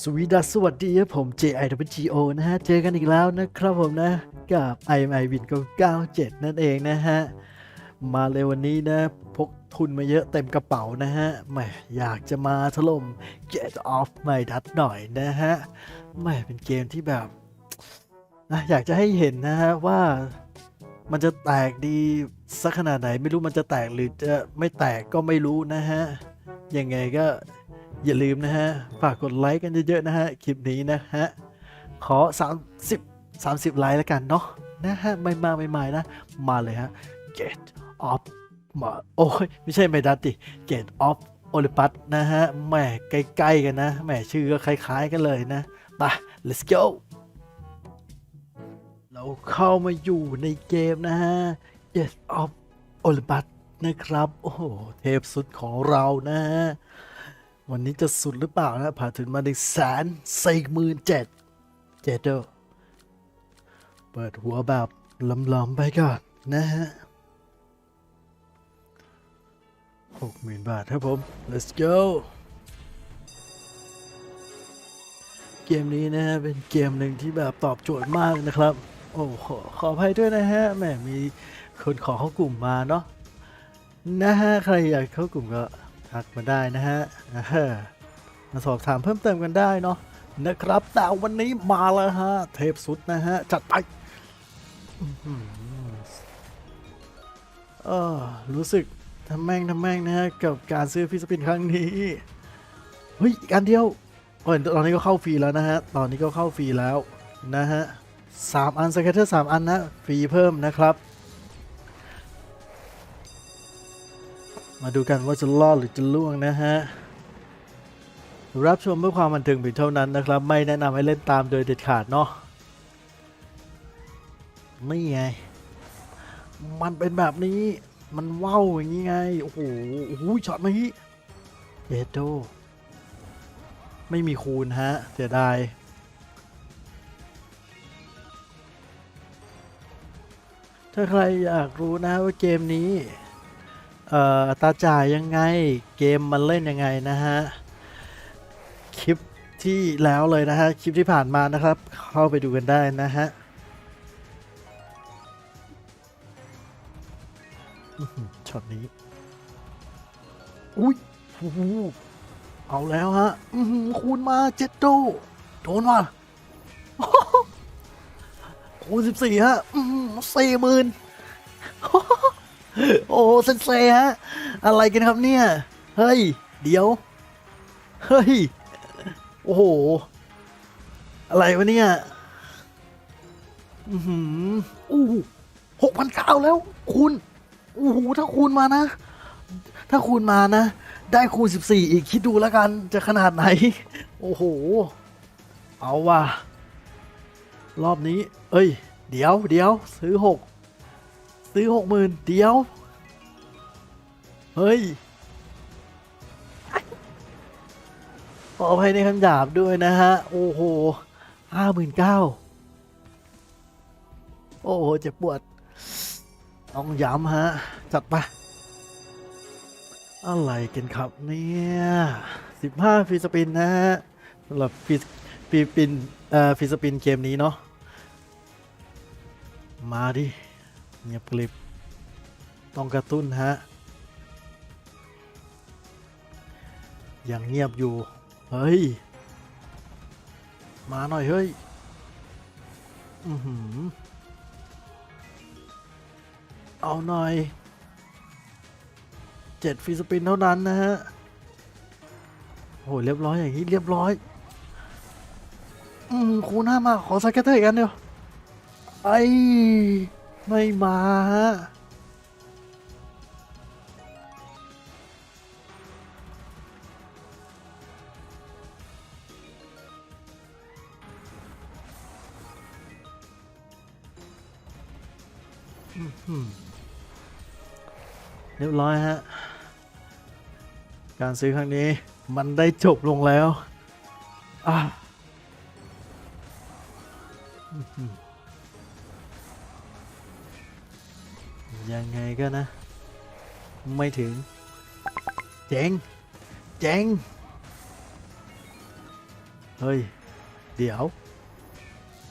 สวีดัสสวัสดีครับผม JIWGO นะฮะ เจอกันอีกแล้วนะครับผมนะ กับ IMI Win 97 นั่นเองนะฮะ มาเลยวันนี้นะ พกทุนมาเยอะเต็มกระเป๋านะฮะแหมอยากจะมาถล่ม Get Off My Dust หน่อยนะฮะแหมเป็นเกมที่แบบนะอยากจะให้เห็นนะฮะว่ามันจะแตกดีสักขนาดไหนไม่รู้มันจะแตกหรือจะไม่แตกก็ไม่รู้นะฮะยังไงก็ อย่าลืมนะฮะ ฝากกดไลค์กันเยอะๆนะฮะ คลิปนี้นะฮะ ขอ 30 30 ไลค์แล้วกันเนาะนะฮะ ไม่มาไม่มานะ มาเลยฮะ Get off มาโอ้ย ไม่ใช่ไม่ดัตติ Get off Olympus นะฮะแหมใกล้ๆกันนะแหมชื่อก็คล้ายๆกันเลยนะไป let's go เราเข้ามาอยู่ในเกมนะฮะ Get off Olympus นะครับ โอ้โห เทพสุดของเรานะฮะ วันนี้จะสุดหรือเปล่านะผ่านถึงมาหนึ่งแสนสี่หมื่นเจ็ดเจ็ดเด้อเปิดหัวแบบล้ำๆไปก่อนนะฮะหกหมื่นบาทครับผม let's go เกมนี้นะฮะเป็นเกมหนึ่งที่แบบตอบโจทย์มากนะครับ โอ้ขอขออภัยด้วยนะฮะแหมมีคนขอเข้ากลุ่มมาเนาะนะฮะใครอยากเข้ากลุ่มก็ ทักมาได้นะฮะมาสอบถามเพิ่มเติมกันได้เนาะนะครับ แต่วันนี้มาแล้วฮะ เทปสุดนะฮะ จัดไปอ๋อหือเออรู้สึกทำแม่งทำแม่งนะฮะ กับการซื้อฟิสปินครั้งนี้ เฮ้ยอีกอันเดียวโอ้ยตอนนี้ก็เข้าฟรีแล้วนะฮะ ตอนนี้ก็เข้าฟรีแล้วนะฮะสามอันสเก็ตเตอร์สามอันนะ ฟรีเพิ่มนะครับ มาดูกันว่าจะรอดหรือจะล่วงนะฮะ รับชมเพื่อความบันเทิงเพียงเท่านั้นนะครับ ไม่แนะนำให้เล่นตามโดยเด็ดขาดเนาะนี่ไง มันเป็นแบบนี้ มันว้าวอย่างนี้ไง โอ้โหโอ้โหช็อตเมื่อกี้เอโดไม่มีคูณฮะ เสียดายถ้าใครอยากรู้นะว่าเกมนี้ ตราจ่ายยังไงเกมมันเล่นยังไงนะฮะคลิปที่แล้วเลยนะฮะคลิปที่ผ่านมานะครับ เข้าไปดูกันได้นะฮะช็อตนี้อุ้ยโหเอาแล้วฮะคูณมาเจ็ดโดโดนว่ะคูณสิบสี่ฮะสี่หมื่น โอ้เซนเซฮะ อะไรกันครับเนี่ย เฮ้ย เดี๋ยว เฮ้ย โอ้โห อะไรวะเนี่ย อือหืออู้หกพันเก้าแล้วคูณโอ้โหถ้าคูณมานะ ถ้าคูณมานะ ได้คูณสิบสี่อีกคิดดูแล้วกันจะขนาดไหน โอ้โห เอาว่ะ รอบนี้ เอ้ย เดี๋ยวเดี๋ยวซื้อหก ซื้อหกหมื่นเดียว เฮ้ย ขออภัยในคำหยาบด้วยนะฮะ โอ้โหห้าหมื่นเก้าโอ้โหเจ็บปวด ต้องย้ำฮะ จัดไป อะไรกันครับเนี่ยสิบห้าฟีสปินนะฮะสำหรับฟีฟีปินเอ่อฟีสปินเกมนี้เนาะ มาดิ เงียบกริบ ต้องกระตุ้นฮะ ยังเงียบอยู่ เฮ้ย มาหน่อยเฮ้ย อือหือ เอาหน่อย เจ็ดฟีสปินเท่านั้นนะฮะ โอ้ยเรียบร้อยอย่างนี้เรียบร้อย อืมคูณห้ามาขอสเก็ตเตอร์อีกอันเดียวไอ ไม่มาเรียบร้อยฮะ การซื้อครั้งนี้มันได้จบลงแล้ว อะ ยังไงก็นะ ไม่ถึง เจ๋ง เจ๋ง เฮ้ย เดี๋ยว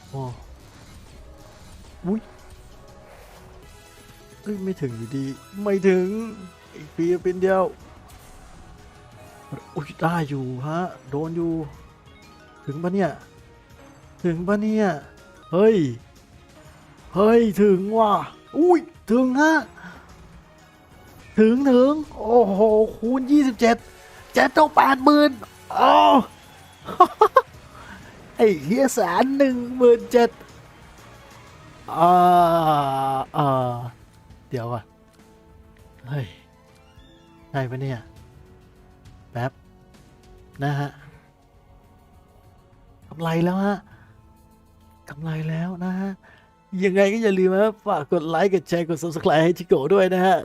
โอ้อุ้ยเอ้ยไม่ถึงอยู่ดี ไม่ถึง อีกปีเป็นเดียว อุ้ยได้อยู่ฮะ โดนอยู่ ถึงปะเนี่ย ถึงปะเนี่ย เฮ้ย เฮ้ย ถึงว่ะ อุ้ย ถึงฮะ ถึงถึง โอ้โห คูณ 27 เจ็ดต้องแปดหมื่นอ๋อไอ้เฮียแสนหนึ่งหมื่นเจ็ดอ่าอ่าเดี๋ยวก่อนเฮ้ยใช่ปะเนี่ย แป๊บ นะฮะกำไรแล้วฮะกำไรแล้วนะฮะ ยังไงก็อย่าลืมนะฝากกดไลค์กดแชร์กด subscribe ให้ชิโก้ด้วยนะฮะ